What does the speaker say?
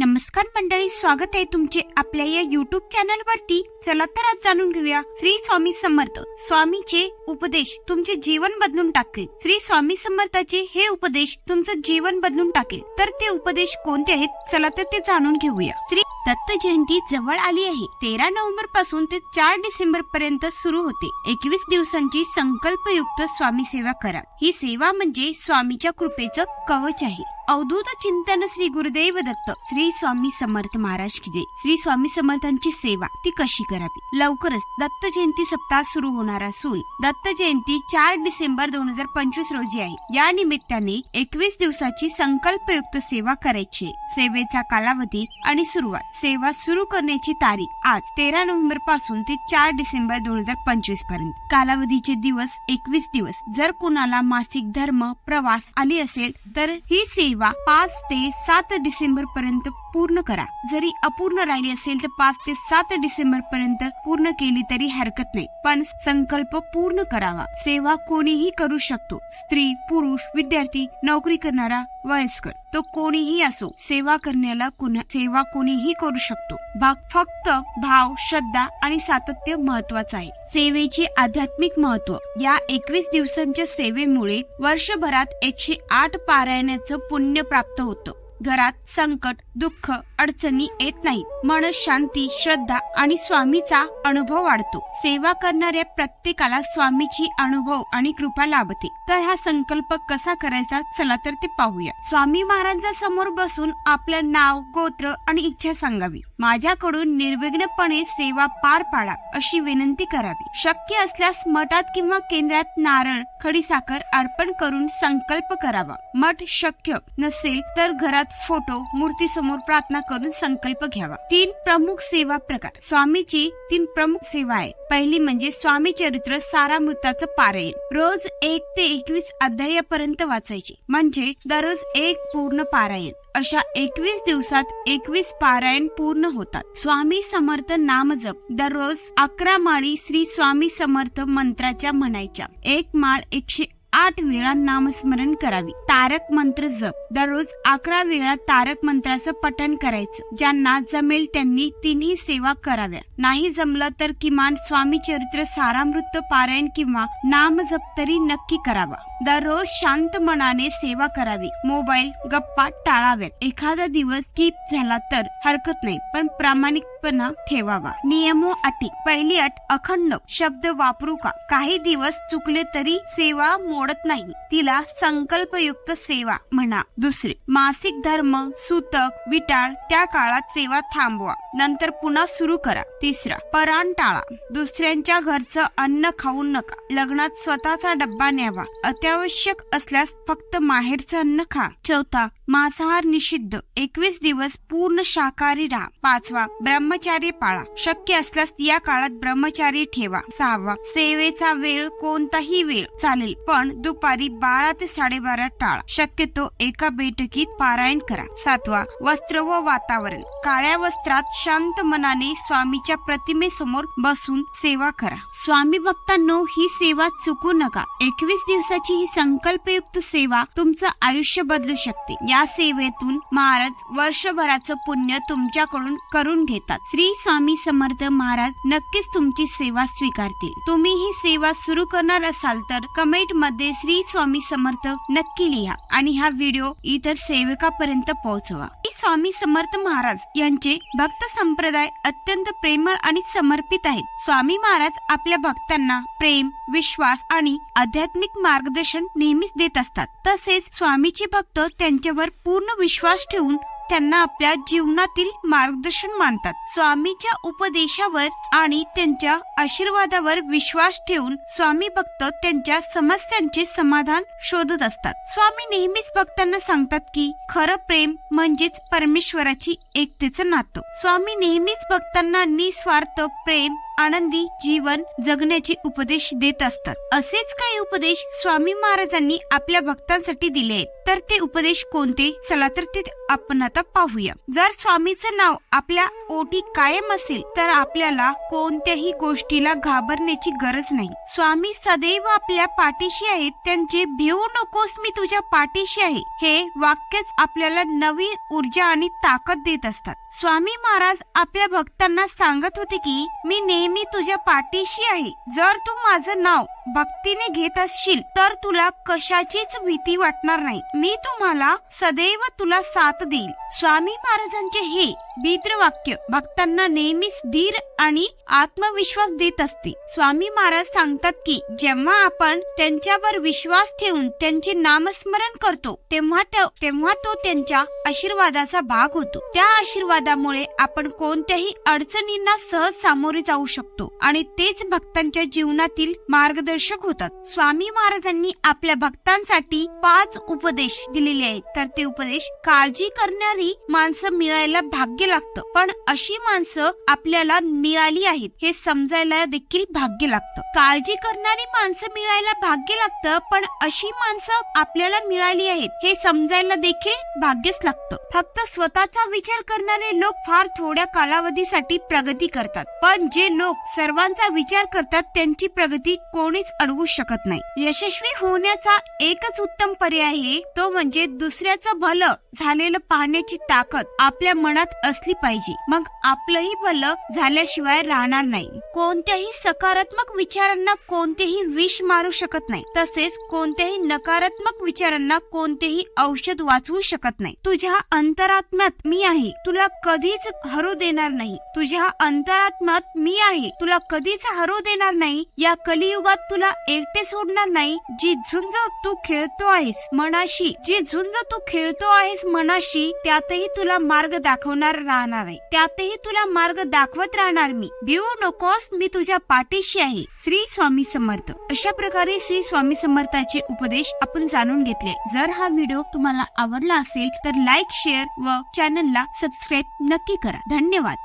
नमस्कार मंडळी स्वागत आहे तुमचे आपल्या या युट्यूब चॅनल वरती. चला तर आज जाणून घेऊया श्री स्वामी समर्थ. स्वामीचे उपदेश तुमचे जीवन बदलून टाकेल. श्री स्वामी समर्थाचे हे उपदेश तुमचं जीवन बदलून टाकेल. तर ते उपदेश कोणते आहेत? चला तर ते जाणून घेऊया. श्री दत्त जयंती जवळ आली आहे. तेरा नोव्हेंबरपासून ते चार डिसेंबर पर्यंत सुरू होते. एकवीस दिवसांची संकल्पयुक्त स्वामी सेवा करा. ही सेवा म्हणजे स्वामीच्या कृपेचं कवच आहे. अवधूत चिंतन श्री गुरुदेव दत्त श्री स्वामी समर्थ महाराज की जय. श्री स्वामी समर्थांची सेवा ती कशी करावी? लवकरच दत्त जयंती सप्ताह सुरू होणार असून दत्त जयंती चार डिसेंबर दोन हजार पंचवीस रोजी आहे. या निमित्ताने एकवीस दिवसाची संकल्पयुक्त सेवा करायची आहे. सेवेचा कालावधी आणि सुरुवात. सेवा सुरू करण्याची तारीख आज तेरा नोव्हेंबरपासून ते चार डिसेंबर दोन हजार पंचवीसपर्यंत. कालावधीचे दिवस एकवीस दिवस. जर कुणाला मासिक धर्म प्रवास आली असेल तर ही सेवा पाच ते सात डिसेंबर पर्यंत पूर्ण करा. जरी अपूर्ण राहिली असेल तर पाच ते सात डिसेंबर पर्यंत पूर्ण केली तरी हरकत नाही. पण संकल्प पूर्ण करावा. सेवा कोणीही करू शकतो. स्त्री पुरुष विद्यार्थी नोकरी करणारा वयस्कर तो कोणीही असो सेवा करण्याला कुणा सेवा कोणीही करू शकतो. भाग फक्त भाव श्रद्धा आणि सातत्य महत्वाचं आहे. सेवेचे आध्यात्मिक महत्त्व या एकवीस दिवसांच्या सेवेमुळे वर्षभरात एकशे आठ पारायणाचं पुण्य प्राप्त होतं. घरात संकट दुःख अडचणी येत नाही. मन शांती श्रद्धा आणि स्वामीचा अनुभव वाढतो. सेवा करणाऱ्या प्रत्येकाला स्वामीची अनुभव आणि कृपा लाभते. तर हा संकल्प कसा करायचा? चला तर ते पाहूया. स्वामी महाराजांसमोर बसून आपलं नाव गोत्र आणि इच्छा सांगावी. माझ्याकडून निर्विघ्नपणे सेवा पार पाडा अशी विनंती करावी. शक्य असल्यास मठात किंवा केंद्रात नारळ खडीसाखर अर्पण करून संकल्प करावा. मठ शक्य नसेल तर घरात फोटो मूर्ती समोर प्रार्थना करून संकल्प घ्यावा. तीन प्रमुख सेवा प्रकार. स्वामीची तीन प्रमुख सेवा आहे पहिली म्हणजे स्वामी चरित्र सारामृताचं पारायण. रोज एक ते एकवीस अध्यायापर्यंत वाचायचे. म्हणजे दररोज एक पूर्ण पारायण. अशा एकवीस दिवसात एकवीस पारायण पूर्ण होतात. स्वामी समर्थ नाम जप. दररोज अकरा माळी श्री स्वामी समर्थ मंत्राच्या म्हणायच्या. एक माळ एकशे आठ वेळा नामस्मरण करावी. तारक मंत्र जप. दररोज अकरा वेळा तारक मंत्राचं पठण करायचं. ज्यांना जमेल त्यांनी तिन्ही सेवा कराव्या. नाही जमलं तर किमान स्वामी चरित्र सारामृत पारायण किंवा नाम जप तरी नक्की करावा. दररोज शांत मनाने सेवा करावी. मोबाईल गप्पा टाळाव्यात. एखादा दिवस स्किप झाला तर हरकत नाही पण प्रामाणिकपणा ठेवावा. नियमो अटी. पहिली अट अखंड. शब्द वापरू का? काही दिवस चुकले तरी सेवा मोडत नाही. तिला संकल्पयुक्त सेवा म्हणा. दुसरे मासिक धर्म सूतक विटाळ त्या काळात सेवा थांबवा. नंतर पुन्हा सुरू करा. तिसरा पराण टाळा. दुसऱ्यांच्या घरचं अन्न खाऊ नका. लग्नात स्वतःचा डब्बा न्यावा. अत्यावश्यक असल्यास फक्त माहेरचं अन्न खा. चौथा मांसाहार निषिद्ध. एकवीस दिवस पूर्ण शाकाहारी राहा. पाचवा ब्रह्मचारी पाळा. शक्य असल्यास या काळात ब्रह्मचारी ठेवा. सहावा सेवेचा वेळ कोणताही वेळ चालेल पण दुपारी बारा ते साडेबारा टाळा. शक्यतो एका बैठकीत पारायण करा. सातवा वस्त्र व वातावरण. काळ्या वस्त्रात शांत मनाने स्वामीच्या प्रतिमेसमोर बसून सेवा करा. स्वामी भक्तांनो ही सेवा चुकू नका. एकवीस दिवसाची ही संकल्पयुक्त सेवा तुमचं आयुष्य बदलू शकते. या सेवेतून महाराज वर्षभराचं पुण्य तुमच्याकडून करून घेतात. श्री स्वामी समर्थ महाराज नक्कीच तुमची सेवा स्वीकारतील. तुम्ही ही सेवा सुरू करणार असाल तर कमेंटमध्ये श्री स्वामी समर्थ नक्की लिहा आणि हा व्हिडिओ इतर सेवकापर्यंत पोहोचवा. श्री स्वामी समर्थ महाराज यांचे भक्त संप्रदाय अत्यंत प्रेमळ आणि समर्पित आहेत. स्वामी महाराज आपल्या भक्तांना प्रेम विश्वास आणि आध्यात्मिक मार्गदर्शन नेहमीच देत असतात. तसेच स्वामीचे भक्त त्यांच्यावर पूर्ण विश्वास ठेवून त्यांना आपल्या जीवनातील मार्गदर्शन मानतात. स्वामीच्या उपदेशावर आणि त्यांच्या आशीर्वादावर विश्वास ठेवून स्वामी भक्त त्यांच्या समस्यांचे समाधान शोधत असतात. स्वामी नेहमीच भक्तांना सांगतात की खरं प्रेम म्हणजेच परमेश्वराची एकतेचं नातं. स्वामी नेहमीच भक्तांना निस्वार्थ प्रेम आनंदी जीवन जगण्याचे उपदेश देत असतात. असेच काही उपदेश स्वामी महाराजांनी आपल्या भक्तांसाठी दिले आहेत. तर ते उपदेश कोणते? चला तर ते आपण आता पाहूया. जर स्वामीचं नाव आपल्या ओटी कायम असेल तर आपल्याला कोणत्याही गोष्टीला घाबरण्याची गरज नाही. स्वामी सदैव आपल्या पाठीशी आहेत. त्यांचे भिवू नकोस मी तुझ्या पाठीशी आहे. हे वाक्यच आपल्याला नवी ऊर्जा आणि ताकद देत असतात. स्वामी महाराज आपल्या भक्तांना सांगत होते की मी नेहमी तुझ्या पाठीशी आहे. जर तू माझं नाव भक्तीने घेत असशील तर तुला कशाचीच भीती वाटणार नाही. मी तुम्हाला सदैव तुला साथ देईल. स्वामी महाराजांचे हे भीद्र वाक्य भक्तांना नेहमीच धीर आणि आत्मविश्वास देत असते. स्वामी महाराज सांगतात की जेव्हा आपण त्यांच्यावर विश्वास ठेवून त्यांचे नामस्मरण करतो तेव्हा त्या- तेव्हा तो त्यांच्या आशीर्वादाचा भाग होतो. त्या आशीर्वादामुळे आपण कोणत्याही अडचणींना सहज सामोरे जाऊ शकतो आणि तेच भक्तांच्या जीवनातील मार्गदर्शक होतात. स्वामी महाराजांनी आपल्या भक्तांसाठी पाच उपदेश दिलेले आहेत. तर ते उपदेश काळजी करणारी माणसं मिळायला भाग्य लागतं. पण अशी माणसं आपल्याला मिळाली आहेत. हे समजायला देखील भाग्य लागतं. काळजी करणारी माणसं मिळायला भाग्य लागतं पण अशी माणसं आपल्याला मिळाली आहेत हे समजायला देखील भाग्यच लागतं. फक्त स्वतःचा विचार करणारे लोक फार थोड्या कालावधीसाठी प्रगती करतात. पण जे लोक सर्वांचा विचार करतात त्यांची प्रगती कोणीच अडवू शकत नाही. यशस्वी होण्याचा एकच उत्तम पर्याय आहे तो म्हणजे दुसऱ्याचं भलं झालेलं पाहण्याची ताकद आपल्या मनात असली पाहिजे. मग आपलंही भलं झाल्याशिवाय शिवाय राहणार नाही. कोणत्याही सकारात्मक विचारांना कोणतेही विष मारू शकत नाही. तसेच कोणत्याही नकारात्मक विचारांना कोणतेही औषध वाचवू शकत नाही. तुझ्या अंतरात्म्यात मी आहे. तुला कधीच हरू देणार नाही. तुझ्या अंतरात्म्यात मी आहे. तुला कधीच हरू देणार नाही. या कलियुगात तुला एकटे सोडणार नाही. जी झुंज तू खेळतो आहेस मनाशी. जी झुंज तू खेळतो आहेस मनाशी त्यातही तुला मार्ग दाखवणार राहणार आहे त्यातही तुला मार्ग दाखवत राहणार मी. देऊ नकोस मी तुझ्या पाठीशी आहे. श्री स्वामी समर्थ. अशा प्रकारे श्री स्वामी समर्थाचे उपदेश आपण जाणून घेतले. जर हा व्हिडिओ तुम्हाला आवडला असेल तर लाईक शेअर व चॅनलला सबस्क्राईब नक्की करा. धन्यवाद.